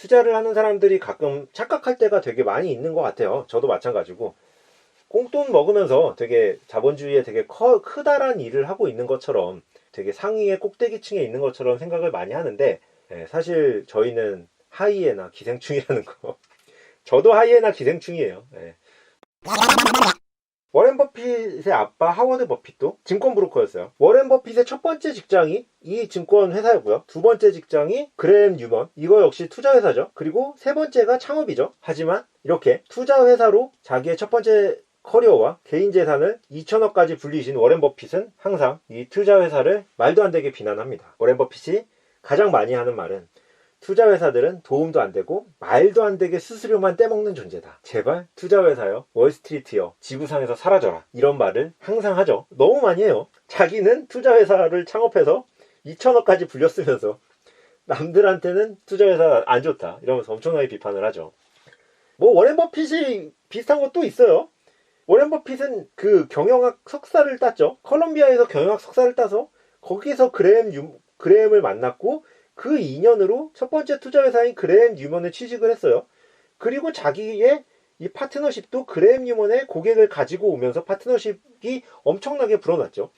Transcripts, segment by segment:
투자를 하는 사람들이 가끔 착각할 때가 되게 많이 있는 것 같아요. 저도 마찬가지고. 꽁돈 먹으면서 되게 자본주의에 되게 커, 크다란 일을 하고 있는 것처럼 되게 상위의 꼭대기층에 있는 것처럼 생각을 많이 하는데 예, 사실 저희는 하이에나 기생충이라는 거. 저도 하이에나 기생충이에요. 예. 워렌 버핏의 아빠 하워드 버핏도 증권 브로커였어요. 워렌 버핏의 첫 번째 직장이 이 증권 회사였고요. 두 번째 직장이 그레엠 뉴먼. 이거 역시 투자 회사죠. 그리고 세 번째가 창업이죠. 하지만 이렇게 투자 회사로 자기의 첫 번째 커리어와 개인 재산을 2천억까지 불리신 워렌 버핏은 항상 이 투자 회사를 말도 안 되게 비난합니다. 워렌 버핏이 가장 많이 하는 말은 투자 회사들은 도움도 안 되고 말도 안 되게 수수료만 떼먹는 존재다. 제발 투자 회사요, 월스트리트요, 지구상에서 사라져라. 이런 말을 항상 하죠. 너무 많이 해요. 자기는 투자 회사를 창업해서 2천억까지 불렸으면서 남들한테는 투자 회사 안 좋다. 이러면서 엄청나게 비판을 하죠. 뭐 워렌 버핏이 비슷한 것도 있어요. 워렌 버핏은 그 경영학 석사를 땄죠. 컬럼비아에서 경영학 석사를 따서 거기서 그레엠 유, 그레엠을 만났고 그 인연으로 첫 번째 투자 회사인 그레엠 뉴먼에 취직을 했어요. 그리고 자기의 이 파트너십도 그레엠 뉴먼의 고객을 가지고 오면서 파트너십이 엄청나게 불어났죠.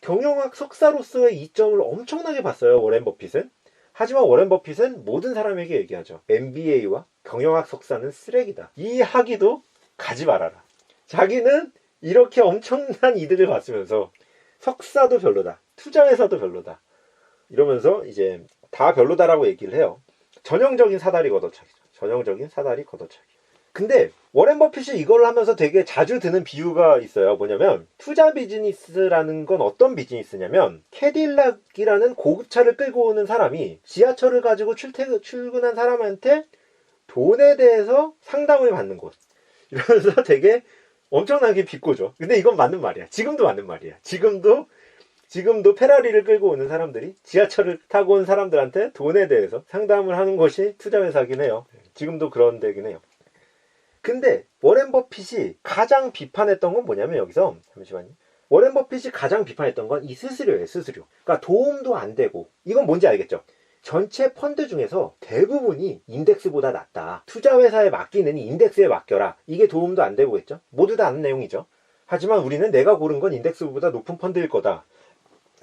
경영학 석사로서의 이점을 엄청나게 봤어요. 워렌 버핏은. 하지만 워렌 버핏은 모든 사람에게 얘기하죠. MBA와 경영학 석사는 쓰레기다. 이 학위도 가지 말아라. 자기는 이렇게 엄청난 이득을 봤으면서 석사도 별로다. 투자회사도 별로다. 이러면서 이제 다 별로다라고 얘기를 해요. 전형적인 사다리 걷어차기죠. 전형적인 사다리 걷어차기. 근데 워렌 버핏이 이걸 하면서 되게 자주 드는 비유가 있어요. 뭐냐면 투자 비즈니스라는 건 어떤 비즈니스냐면 캐딜락이라는 고급차를 끌고 오는 사람이 지하철을 가지고 출퇴근 출근한 사람한테 돈에 대해서 상담을 받는 곳. 이러면서 되게 엄청나게 비꼬죠. 근데 이건 맞는 말이야. 지금도 맞는 말이야. 지금도 지금도 페라리를 끌고 오는 사람들이 지하철을 타고 온 사람들한테 돈에 대해서 상담을 하는 것이 투자회사긴 해요. 지금도 그런 데긴 해요. 근데 워렌 버핏이 가장 비판했던 건 뭐냐면 여기서 잠시만요. 워렌 버핏이 가장 비판했던 건 이 수수료예요, 수수료. 그러니까 도움도 안 되고 이건 뭔지 알겠죠? 전체 펀드 중에서 대부분이 인덱스보다 낮다. 투자회사에 맡기는 인덱스에 맡겨라. 이게 도움도 안 되고겠죠? 모두 다 아는 내용이죠. 하지만 우리는 내가 고른 건 인덱스보다 높은 펀드일 거다.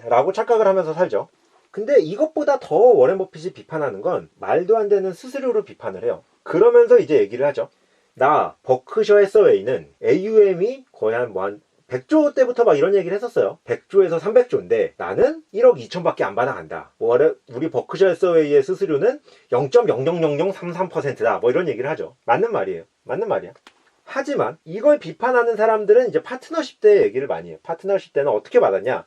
라고 착각을 하면서 살죠. 근데 이것보다 더 워렌 버핏이 비판하는 건 말도 안 되는 수수료로 비판을 해요. 그러면서 이제 얘기를 하죠. 나 버크셔 해서웨이는 AUM이 거의 한 뭐 한 100조 때부터 막 이런 얘기를 했었어요. 100조에서 300조인데 나는 1억 2천밖에 안 받아간다. 뭐 우리 버크셔 해서웨이의 수수료는 0.000033%다. 뭐 이런 얘기를 하죠. 맞는 말이에요. 맞는 말이야. 하지만 이걸 비판하는 사람들은 이제 파트너십 때 얘기를 많이 해요. 파트너십 때는 어떻게 받았냐?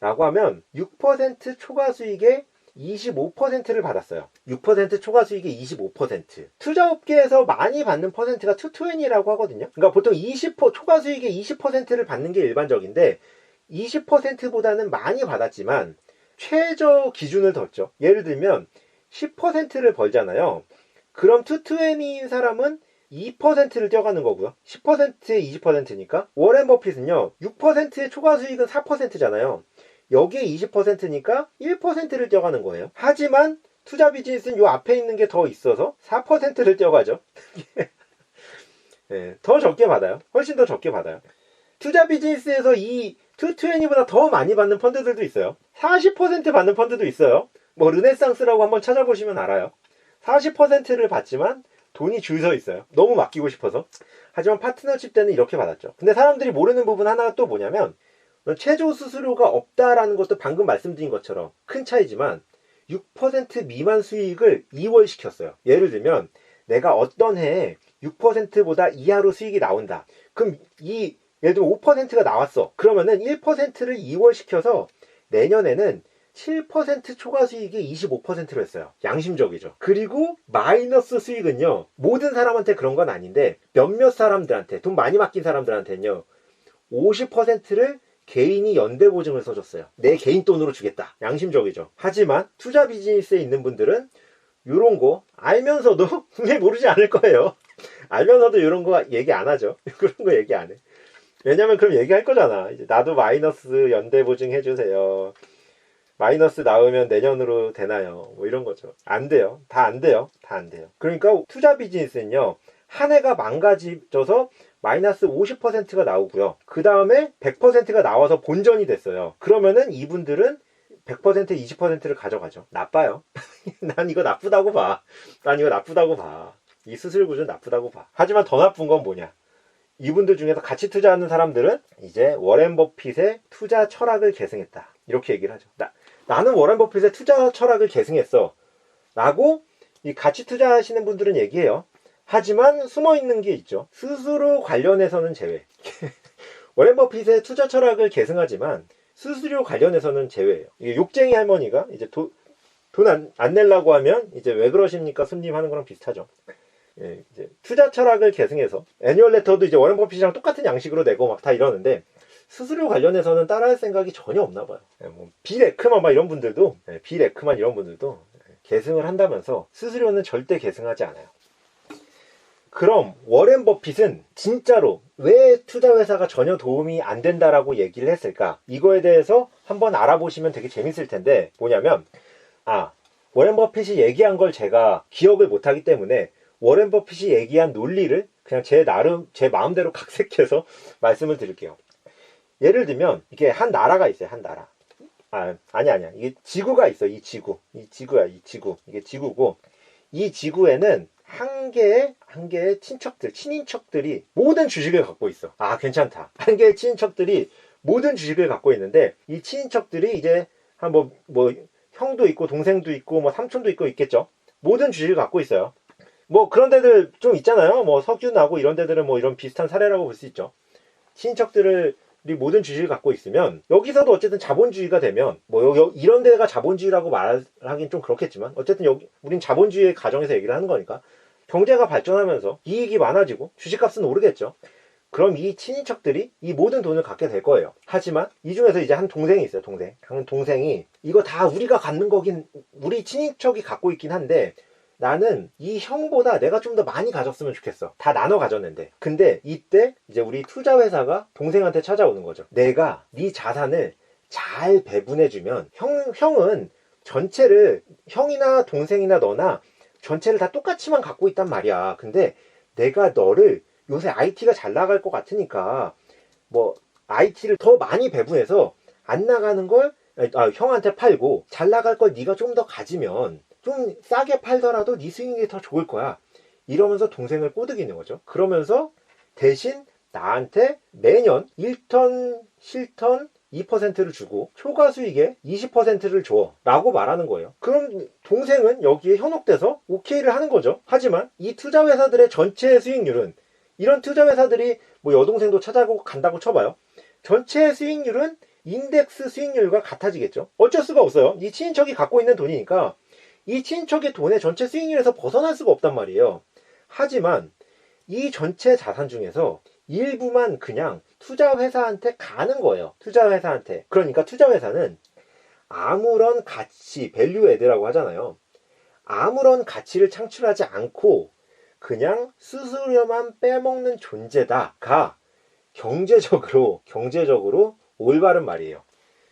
라고 하면 6% 초과 수익의 25%를 받았어요. 6% 초과 수익의 25%. 투자업계에서 많이 받는 퍼센트가 220라고 하거든요. 그러니까 보통 20% 초과 수익의 20%를 받는 게 일반적인데 20%보다는 많이 받았지만 최저 기준을 뒀죠. 예를 들면 10%를 벌잖아요. 그럼 220인 사람은 2%를 뛰어가는 거고요. 10%에 20%니까 워렌 버핏은요. 6%의 초과 수익은 4%잖아요. 여기에 20%니까 1%를 뛰어가는 거예요. 하지만 투자 비즈니스는 요 앞에 있는 게 더 있어서 4%를 뛰어가죠. 네, 더 적게 받아요. 훨씬 더 적게 받아요. 투자 비즈니스에서 이 220보다 더 많이 받는 펀드들도 있어요. 40% 받는 펀드도 있어요. 뭐 르네상스라고 한번 찾아보시면 알아요. 40%를 받지만 돈이 줄 서 있어요. 너무 맡기고 싶어서. 하지만 파트너십 때는 이렇게 받았죠. 근데 사람들이 모르는 부분 하나가 또 뭐냐면 최저 수수료가 없다라는 것도 방금 말씀드린 것처럼 큰 차이지만 6% 미만 수익을 2월 시켰어요. 예를 들면 내가 어떤 해에 6%보다 이하로 수익이 나온다. 그럼 이 예를 들면 5%가 나왔어. 그러면은 1%를 2월 시켜서 내년에는 7% 초과 수익이 25%로 했어요. 양심적이죠. 그리고 마이너스 수익은요. 모든 사람한테 그런 건 아닌데 몇몇 사람들한테 돈 많이 맡긴 사람들한테는요. 50%를 개인이 연대 보증을 써줬어요. 내 개인 돈으로 주겠다. 양심적이죠. 하지만 투자 비즈니스에 있는 분들은 이런 거 알면서도 분명히 모르지 않을 거예요. 알면서도 이런 거 얘기 안 하죠. 그런 거 얘기 안 해. 왜냐면 그럼 얘기할 거잖아. 이제 나도 마이너스 연대 보증 해주세요. 마이너스 나오면 내년으로 되나요? 뭐 이런 거죠. 안 돼요. 다 안 돼요. 다 안 돼요. 그러니까 투자 비즈니스는요. 한 해가 망가져서 마이너스 50%가 나오고요. 그 다음에 100%가 나와서 본전이 됐어요. 그러면은 이분들은 100% 20%를 가져가죠. 나빠요. 난 이거 나쁘다고 봐. 난 이거 나쁘다고 봐. 이 수술 구조 나쁘다고 봐. 하지만 더 나쁜 건 뭐냐? 이분들 중에서 같이 투자하는 사람들은 이제 워렌 버핏의 투자 철학을 계승했다. 이렇게 얘기를 하죠. 나, 나는 워렌 버핏의 투자 철학을 계승했어. 라고 이 같이 투자하시는 분들은 얘기해요. 하지만 숨어 있는 게 있죠. 수수료 관련해서는 제외. 워렌 버핏의 투자 철학을 계승하지만 수수료 관련해서는 제외예요. 이게 욕쟁이 할머니가 이제 돈안 안 내려고 하면 이제 왜 그러십니까? 손님 하는 거랑 비슷하죠. 예, 이제 투자 철학을 계승해서 애니얼 레터도 이제 워렌 버핏이랑 똑같은 양식으로 내고 막 다 이러는데 수수료 관련해서는 따라할 생각이 전혀 없나 봐요. 예, 뭐 비레크만 막 이런 분들도 예, 비레크만 이런 분들도 예, 계승을 한다면서 수수료는 절대 계승하지 않아요. 그럼 워렌 버핏은 진짜로 왜 투자 회사가 전혀 도움이 안 된다라고 얘기를 했을까? 이거에 대해서 한번 알아보시면 되게 재밌을 텐데 뭐냐면 아 워렌 버핏이 얘기한 걸 제가 기억을 못하기 때문에 워렌 버핏이 얘기한 논리를 그냥 제 나름 제 마음대로 각색해서 말씀을 드릴게요. 예를 들면 이게 한 나라가 있어요. 한 나라. 아 아니 아니야. 이게 지구가 있어. 이 지구. 이 지구야. 이 지구. 이게 지구고 이 지구에는 한 개의 한 개의 친척들, 친인척들이 모든 주식을 갖고 있어. 아 괜찮다. 한 개의 친인척들이 모든 주식을 갖고 있는데 이 친인척들이 이제 한뭐뭐 형도 있고 동생도 있고 뭐 삼촌도 있고 있겠죠. 모든 주식을 갖고 있어요. 뭐 그런 데들 좀 있잖아요. 뭐 석유나고 이런 데들은 뭐 이런 비슷한 사례라고 볼 수 있죠. 친인척들을 이 모든 주식을 갖고 있으면 여기서도 어쨌든 자본주의가 되면 뭐 여, 이런 데가 자본주의라고 말하긴 좀 그렇겠지만 어쨌든 여기 우린 자본주의 가정에서 얘기를 하는 거니까 경제가 발전하면서 이익이 많아지고 주식값은 오르겠죠. 그럼 이 친인척들이 이 모든 돈을 갖게 될 거예요. 하지만 이 중에서 이제 한 동생이 있어요. 동생. 한 동생이 이거 다 우리가 갖는 거긴 우리 친인척이 갖고 있긴 한데 나는 이 형보다 내가 좀 더 많이 가졌으면 좋겠어. 다 나눠 가졌는데. 근데 이때 이제 우리 투자 회사가 동생한테 찾아오는 거죠. 내가 네 자산을 잘 배분해 주면 형, 형은 전체를 형이나 동생이나 너나 전체를 다 똑같이만 갖고 있단 말이야. 근데 내가 너를 요새 IT가 잘 나갈 것 같으니까 뭐 IT를 더 많이 배분해서 안 나가는 걸 아, 형한테 팔고 잘 나갈 걸 네가 좀 더 가지면 좀 싸게 팔더라도 네 수익이 더 좋을 거야. 이러면서 동생을 꼬드기는 거죠. 그러면서 대신 나한테 매년 1턴, 실턴 2%를 주고 초과 수익의 20%를 줘 라고 말하는 거예요. 그럼 동생은 여기에 현혹돼서 오케이를 하는 거죠. 하지만 이 투자 회사들의 전체 수익률은 이런 투자 회사들이 뭐 여동생도 찾아고 간다고 쳐봐요. 전체 수익률은 인덱스 수익률과 같아지겠죠. 어쩔 수가 없어요. 이 친인척이 갖고 있는 돈이니까 이 친척의 돈의 전체 수익률에서 벗어날 수가 없단 말이에요. 하지만 이 전체 자산 중에서 일부만 그냥 투자 회사한테 가는 거예요. 투자 회사한테. 그러니까 투자 회사는 아무런 가치, 밸류 애드라고 하잖아요. 아무런 가치를 창출하지 않고 그냥 수수료만 빼먹는 존재다가 경제적으로 경제적으로 올바른 말이에요.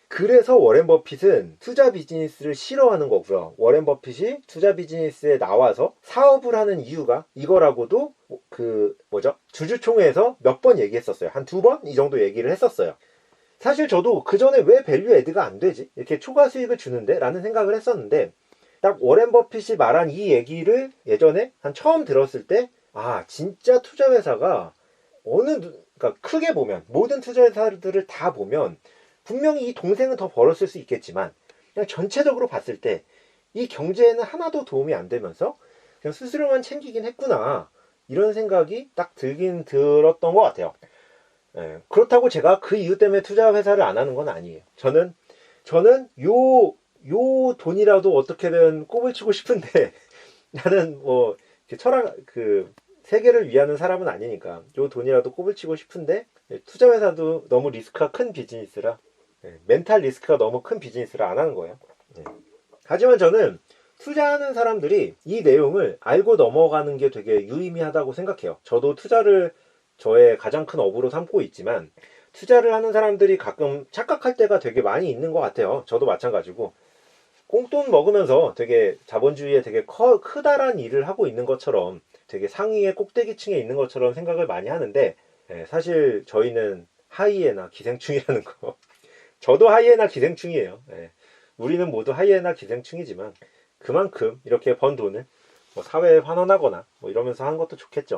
그래서 워렌 버핏은 투자 비즈니스를 싫어하는 거고요. 워렌 버핏이 투자 비즈니스에 나와서 사업을 하는 이유가 이거라고도 그 뭐죠? 주주총회에서 몇 번 얘기했었어요. 한 두 번 이 정도 얘기를 했었어요. 사실 저도 그 전에 왜 밸류 애드가 안 되지? 이렇게 초과 수익을 주는데? 라는 생각을 했었는데 딱 워렌 버핏이 말한 이 얘기를 예전에 한 처음 들었을 때 아, 진짜 투자 회사가 어느 그러니까 크게 보면 모든 투자 회사들을 다 보면 분명히 이 동생은 더 벌었을 수 있겠지만 그냥 전체적으로 봤을 때 이 경제에는 하나도 도움이 안 되면서 그냥 스스로만 챙기긴 했구나 이런 생각이 딱 들긴 들었던 것 같아요. 예, 그렇다고 제가 그 이유 때문에 투자 회사를 안 하는 건 아니에요. 저는 저는 요 요 돈이라도 어떻게든 꼽을 치고 싶은데 나는 뭐 철학 그 세계를 위하는 사람은 아니니까 요 돈이라도 꼽을 치고 싶은데 투자 회사도 너무 리스크가 큰 비즈니스라 네, 멘탈 리스크가 너무 큰 비즈니스를 안 하는 거예요. 네. 하지만 저는 투자하는 사람들이 이 내용을 알고 넘어가는 게 되게 유의미하다고 생각해요. 저도 투자를 저의 가장 큰 업으로 삼고 있지만 투자를 하는 사람들이 가끔 착각할 때가 되게 많이 있는 것 같아요. 저도 마찬가지고. 꽁돈 먹으면서 되게 자본주의에 되게 커, 크다란 일을 하고 있는 것처럼 되게 상위의 꼭대기층에 있는 것처럼 생각을 많이 하는데 예, 사실 저희는 하이에나 기생충이라는 거. 저도 하이에나 기생충이에요. 예. 우리는 모두 하이에나 기생충이지만 그만큼 이렇게 번 돈을 뭐 사회에 환원하거나 뭐 이러면서 하는 것도 좋겠죠.